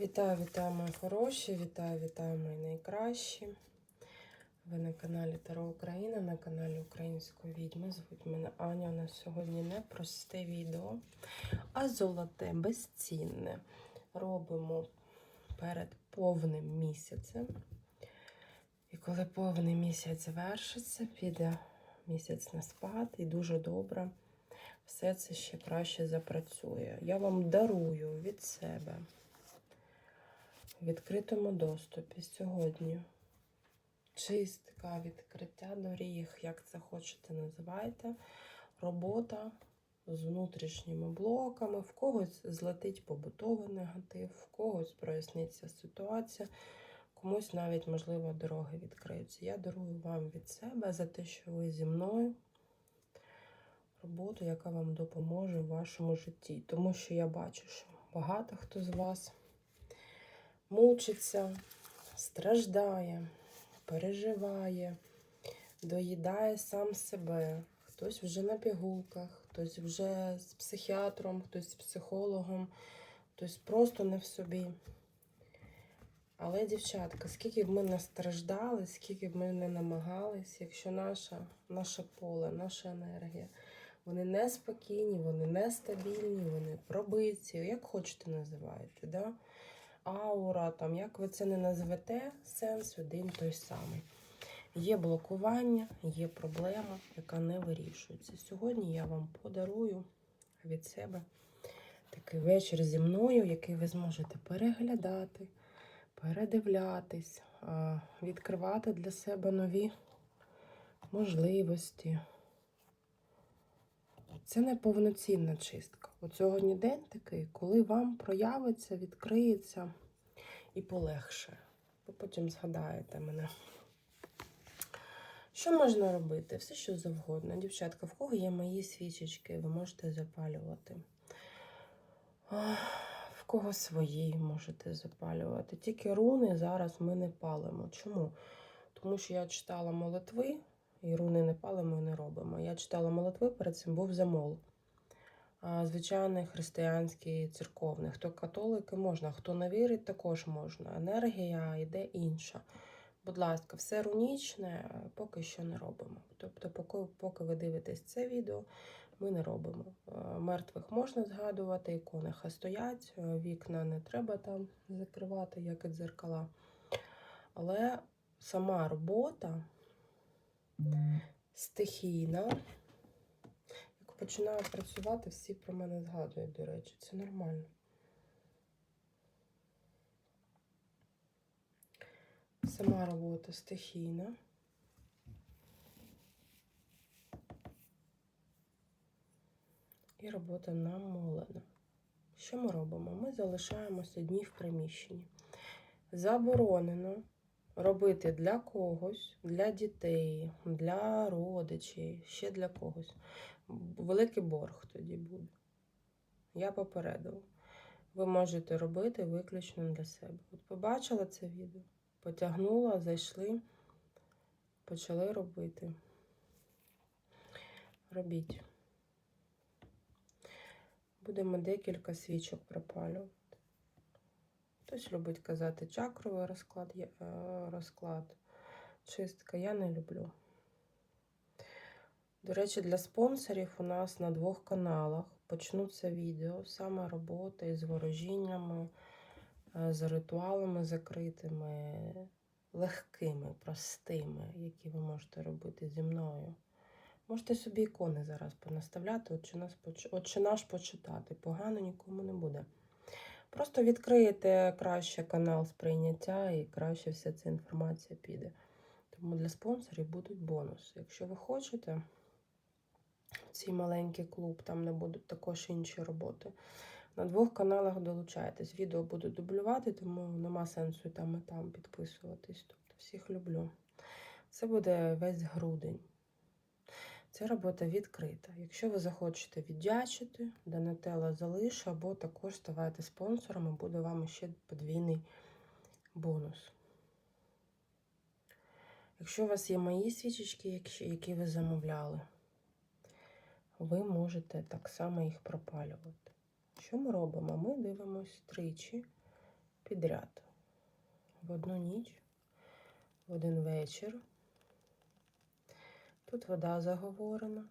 Вітаю, вітаю, мої хороші, вітаю, вітаю, мої найкращі. Ви на каналі Таро Україна, на каналі Української відьми. Звуть мене Аня. У нас сьогодні не просте відео, а золоте, безцінне. Робимо перед повним місяцем. І коли повний місяць завершиться, піде місяць на спад і дуже добре. Все це ще краще запрацює. Я вам дарую від себе відкритому доступі сьогодні. Чистка, відкриття доріг, як це хочете, називайте. Робота з внутрішніми блоками, в когось злетить побутовий негатив, в когось проясниться ситуація, комусь навіть, можливо, дороги відкриються. Я дарую вам від себе за те, що ви зі мною. Роботу, яка вам допоможе в вашому житті. Тому що я бачу, що багато хто з вас мучиться, страждає, переживає, доїдає сам себе. Хтось вже на пігулках, хтось вже з психіатром, хтось з психологом, хтось просто не в собі. Але, дівчатка, скільки б ми не страждали, скільки б ми не намагались, якщо наша, наше поле, наша енергія, вони не спокійні, вони нестабільні, вони пробиті, як хочете називайте. Да? Аура, там, як ви це не назвете, сенс один той самий. Є блокування, є проблема, яка не вирішується. Сьогодні я вам подарую від себе такий вечір зі мною, який ви зможете переглядати, передивлятись, відкривати для себе нові можливості. Це не повноцінна чистка. От сьогодні день такий, коли вам проявиться, відкриється і полегше. Ви потім згадаєте мене. Що можна робити? Все, що завгодно. Дівчатка, в кого є мої свічечки, ви можете запалювати. В кого свої можете запалювати. Тільки руни зараз ми не палимо. Чому? Тому що я читала молитви. І руни не палимо і не робимо. Я читала молитви, перед цим був замол. Звичайний християнський, церковний. Хто католики, можна, хто не вірить, також можна. Енергія йде інша. Будь ласка, все рунічне поки що не робимо. Тобто, поки, поки ви дивитесь це відео, ми не робимо. Мертвих можна згадувати, ікони хай стоять, вікна не треба там закривати, як і дзеркала. Але сама робота стихійна. Починаю працювати, всі про мене згадують, до речі, це нормально. Сама робота стихійна. І робота намолена. Що ми робимо? Ми залишаємося дні в приміщенні. Заборонено робити для когось, для дітей, для родичів, ще для когось. Великий борг тоді буде. Я попередила. Ви можете робити виключно для себе. От побачила це відео, потягнула, зайшли, почали робити. Робіть. Будемо декілька свічок пропалювати. Хтось любить казати чакровий розклад, е, розклад, чистка. Я не люблю. До речі, для спонсорів у нас на двох каналах почнуться відео, саме робота із ворожіннями, е, з ритуалами закритими, легкими, простими, які ви можете робити зі мною. Можете собі ікони зараз понаставляти, наш, отче наш почитати. Погано нікому не буде. Просто відкриєте краще канал сприйняття і краще вся ця інформація піде. Тому для спонсорів будуть бонуси. Якщо ви хочете, цей маленький клуб, там не будуть також інші роботи. На двох каналах долучайтесь. Відео буду дублювати, тому нема сенсу там і там підписуватись. Тобто всіх люблю. Це буде весь грудень. Ця робота відкрита. Якщо ви захочете віддячити, Донателла залишу, або також ставайте спонсором, і буде вам ще подвійний бонус. Якщо у вас є мої свічечки, які ви замовляли, ви можете так само їх пропалювати. Що ми робимо? Ми дивимося тричі підряд. В одну ніч, в один вечір. Тут вода заговорена,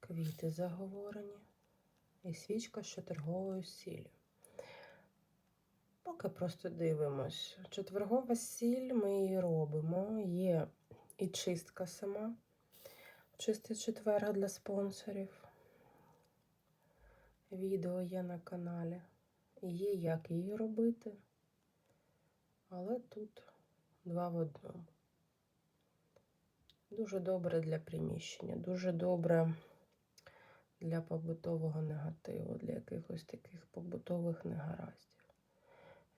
квіти заговорені і свічка з четверговою сіллю. Поки просто дивимось. Четвергова сіль ми її робимо. Є і чистка сама. Чистий четверг для спонсорів. Відео є на каналі. Є як її робити. Але тут два в одному. Дуже добре для приміщення, дуже добре для побутового негативу, для якихось таких побутових негараздів.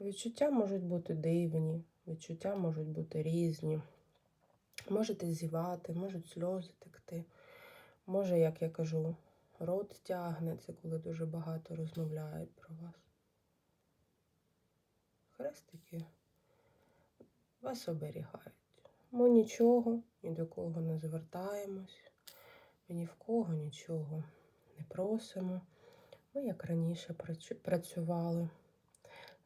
Відчуття можуть бути дивні, відчуття можуть бути різні. Можете зівати, можуть сльози текти. Може, як я кажу, рот тягнеться, коли дуже багато розмовляють про вас. Хрестики вас оберігають. Ми нічого, ні до кого не звертаємось, і ні в кого нічого не просимо. Ми, як раніше, працювали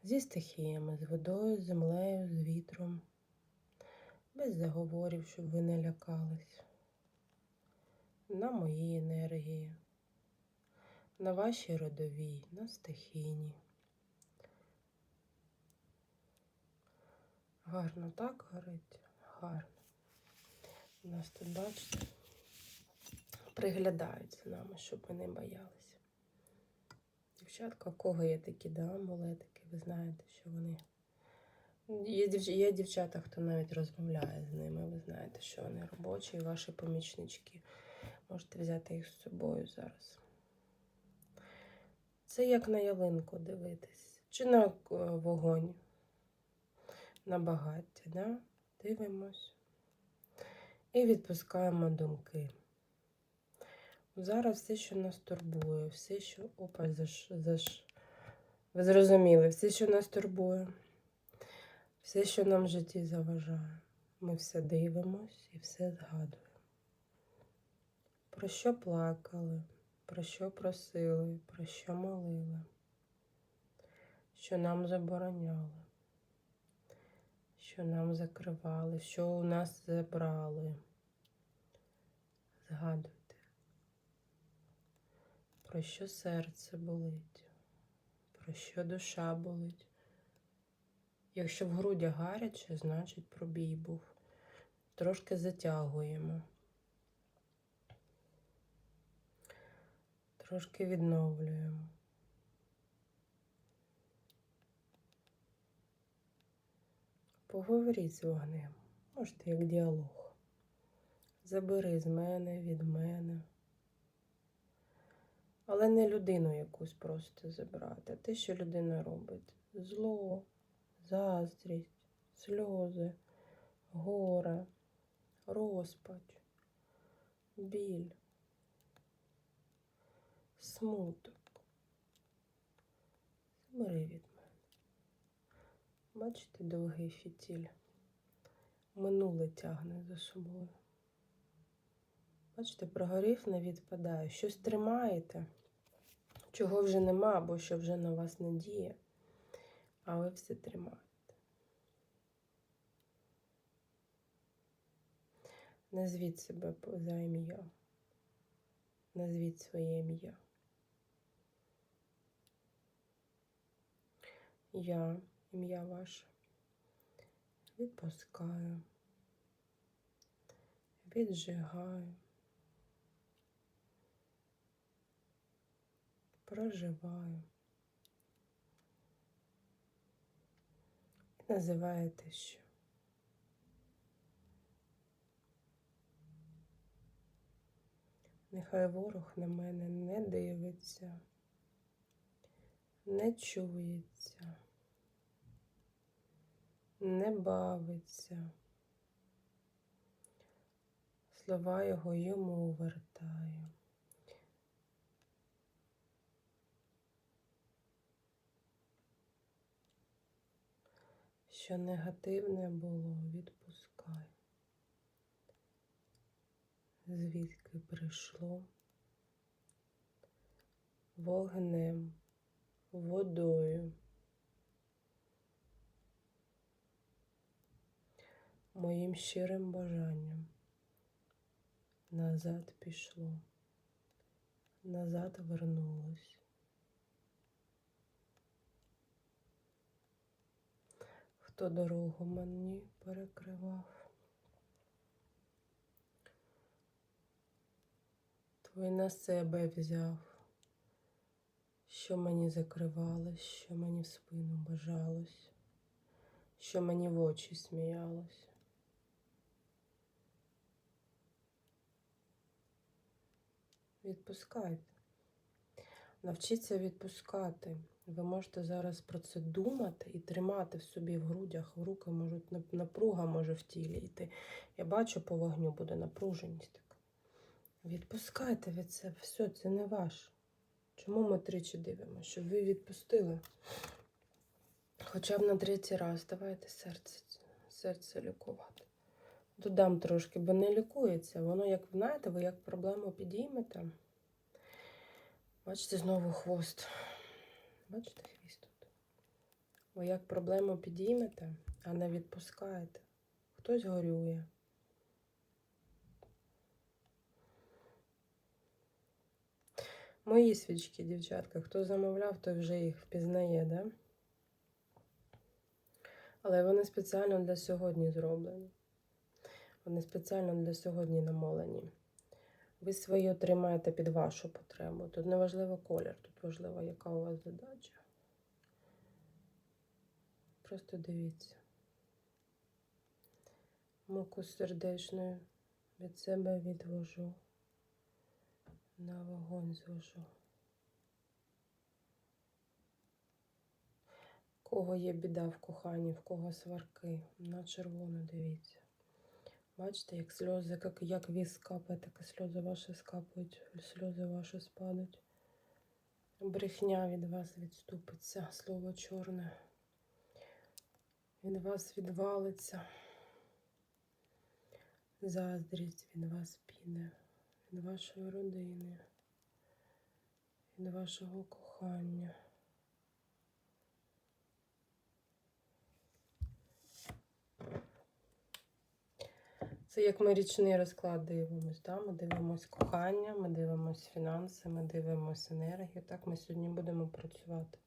зі стихіями, з водою, з землею, з вітром, без заговорів, щоб ви не лякались. На моїй енергії, на вашій родовій, на стихійній. Гарно так горить? Гарно. У нас тут, бачите, приглядають за нами, щоб ми не боялися. Дівчатка, у кого є такі да, амулетики, ви знаєте, що вони. Є, є дівчата, хто навіть розмовляє з ними. Ви знаєте, що вони робочі, і ваші помічнички. Можете взяти їх з собою зараз. Це як на ялинку дивитись. Чи на е, вогонь, на багаття, да? Дивимось. І відпускаємо думки. Зараз все, що нас турбує, все, що опа, заш, заш... ви зрозуміли, все, що нас турбує, все, що нам в житті заважає. Ми все дивимось і все згадуємо. Про що плакали, про що просили, про що молили, що нам забороняли, що нам закривали, що у нас забрали. Згадуйте, про що серце болить, про що душа болить. Якщо в грудях гаряче, значить пробій був. Трошки затягуємо. Трошки відновлюємо. Поговоріть з вогнем. Можете як діалог. Забери з мене, від мене. Але не людину якусь просто забрати, а те, що людина робить. Зло, заздрість, сльози, горе, розпач, біль, смуток. Забери від мене. Бачите довгий фітіль? Минуле тягне за собою. Бачите, прогорів не відпадає. Щось тримаєте, чого вже нема, або що вже на вас не діє, а ви все тримаєте. Назвіть себе за ім'я. Назвіть своє ім'я. Я, ім'я ваше, відпускаю, віджигаю, проживаю. І називаєте що? Нехай ворог на мене не дивиться, не чується, не бавиться. Слова його йому вертаю. Що негативне було, відпускай. Звідки прийшло вогнем, водою, моїм щирим бажанням. Назад пішло, назад вернулось. Хто дорогу мені перекривав? Той на себе взяв, що мені закривалось, що мені в спину бажалось, що мені в очі сміялось. Відпускайте. Навчіться відпускати. Ви можете зараз про це думати і тримати в собі в грудях, в руки можуть напруга може в тілі йти. Я бачу по вогню буде напруженість така. Відпускайте від це, все, це не ваш. Чому ми тричі дивимося? Щоб ви відпустили. Хоча б на третій раз давайте серце, серце лікувати. Додам трошки, бо не лікується. Воно, як знаєте, ви як проблему підіймете. Бачите, знову хвост. Бачите хвіст тут? Ви як проблему підіймете, а не відпускаєте. Хтось горює. Мої свічки, дівчатка, хто замовляв, той вже їх впізнає, да? Але вони спеціально для сьогодні зроблені. Вони спеціально для сьогодні намолені. Ви свої отримаєте під вашу потребу. Тут не важливо колір, тут важливо, яка у вас задача. Просто дивіться. Муку сердечною від себе відвожу. На вогонь звожу. Кого є біда в коханні, в кого сварки, на червоно дивіться. Бачите, як сльози, як, як віз капає, так і сльози ваші скапають, сльози ваші спадуть. Брехня від вас відступиться, слово чорне. Від вас відвалиться. Заздрість від вас піде, від вашої родини, від вашого кохання. Це як ми річний розклад дивимось. Да? Ми дивимось кохання, ми дивимось фінанси, ми дивимось енергію. Так ми сьогодні будемо працювати.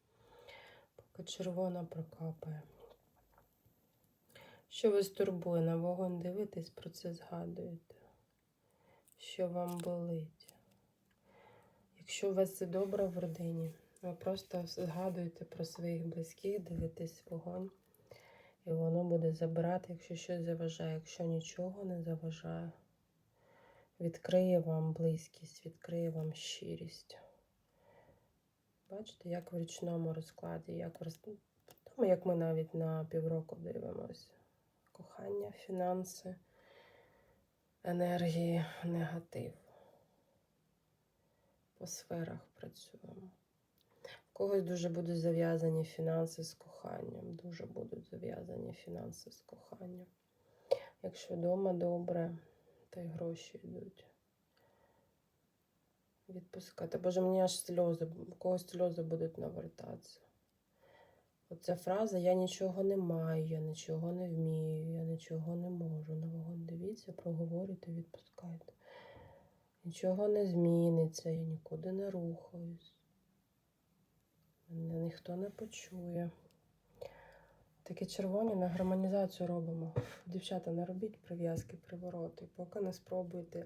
Поки червона прокапає. Що вас турбує? На вогонь дивитесь, про це згадуєте. Що вам болить? Якщо у вас все добре в родині, ви просто згадуєте про своїх близьких, дивитесь вогонь. І воно буде забирати, якщо щось заважає, якщо нічого не заважає. Відкриє вам близькість, відкриє вам щирість. Бачите, як в річному розкладі, як в тому, як ми навіть на півроку дивимося. Кохання, фінанси, енергії, негатив. По сферах працюємо. Когось дуже будуть зав'язані фінанси з коханням. Дуже будуть зав'язані фінанси з коханням. Якщо вдома добре, то й гроші йдуть. Відпускати. Боже, мені аж сльози, когось сльози будуть навертатися. Оця фраза Я нічого не маю, я нічого не вмію, я нічого не можу. На вогонь дивіться, проговорюйте, відпускайте. Нічого не зміниться, я нікуди не рухаюсь. Мене ніхто не почує. Такі червоні на гармонізацію робимо. Дівчата, не робіть прив'язки, привороти, поки не спробуєте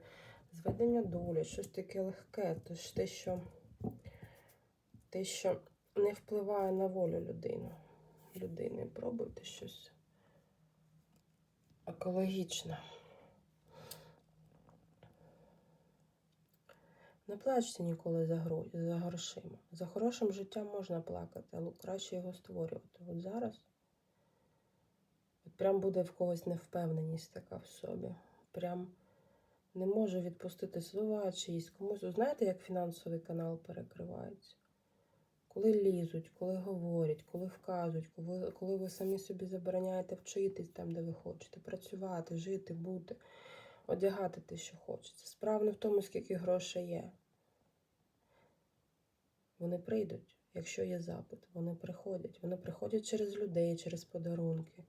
зведення долі, щось таке легке, тож те, що, те, що не впливає на волю людини. людини. Пробуйте щось екологічне. Не плачте ніколи за, гро... за грошима. За хорошим життям можна плакати, але краще його створювати. От зараз от прям буде в когось невпевненість така в собі. Прям не може відпустити слова чиїсь комусь. Знаєте, як фінансовий канал перекривається? Коли лізуть, коли говорять, коли вказують, коли, коли ви самі собі забороняєте вчитись там, де ви хочете, працювати, жити, бути, одягати те, що хочеться. Справа не в тому, скільки грошей є. Вони прийдуть, якщо є запит. Вони приходять. Вони приходять через людей, через подарунки,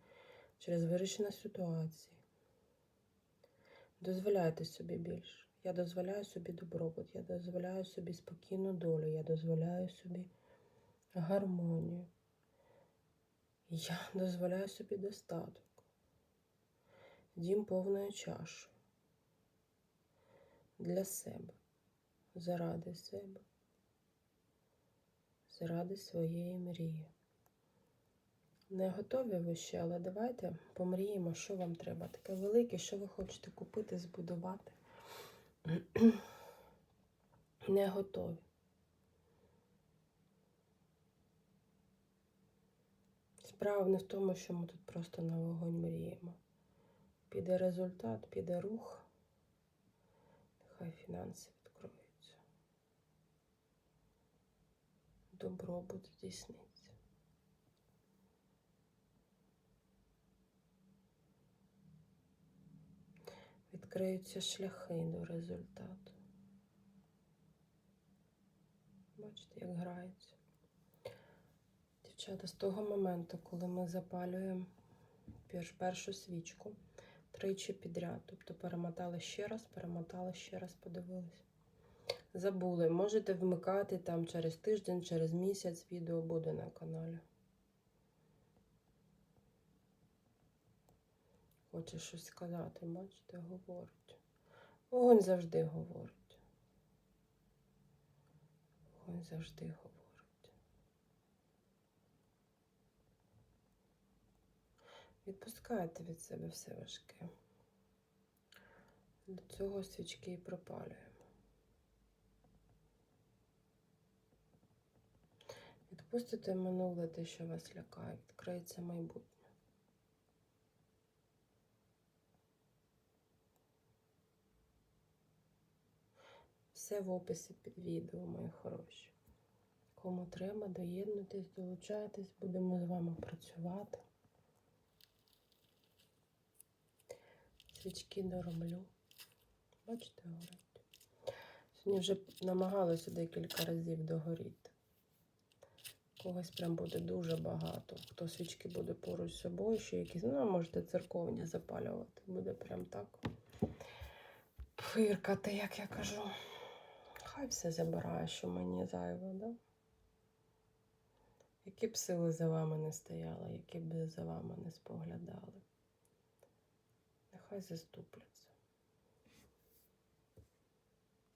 через вирішення ситуації. Дозволяйте собі більше. Я дозволяю собі добробут, я дозволяю собі спокійну долю, я дозволяю собі гармонію. Я дозволяю собі достаток. Дім повною чашою. Для себе. Заради себе. Заради своєї мрії. Не готові ви ще, але давайте помріємо, що вам треба. Таке велике, що ви хочете купити, збудувати. Не готові. Справа не в тому, що ми тут просто на вогонь мріємо. Піде результат, піде рух. Нехай фінанси відкроються. Добробут здійсниться. Відкриються шляхи до результату. Бачите, як грається. Дівчата, з того моменту, коли ми запалюємо першу свічку тричі підряд, тобто перемотали ще раз, перемотали ще раз, подивилися. Забули, можете вмикати там через тиждень, через місяць відео буде на каналі. Хоче щось сказати, бачите, говорить. Вогонь завжди говорить. Вогонь завжди говорить. Відпускайте від себе все важке. До цього свічки і пропалюємо. Відпустите минуле те, що вас лякає, відкриється майбутнє. Все в описі під відео, мої хороші. Кому треба, доєднуйтесь, долучайтесь, будемо з вами працювати. Свічки дороблю. Бачите, горить. Сьогодні вже намагалася декілька разів догоріти. Когось прям буде дуже багато. Хто свічки буде поруч з собою, ще якісь, ну, можете церковні запалювати. Буде прям так фиркати, як я кажу. Хай все забирає, що мені зайве, да? Які б сили за вами не стояли, які б за вами не споглядали. Нехай заступляться.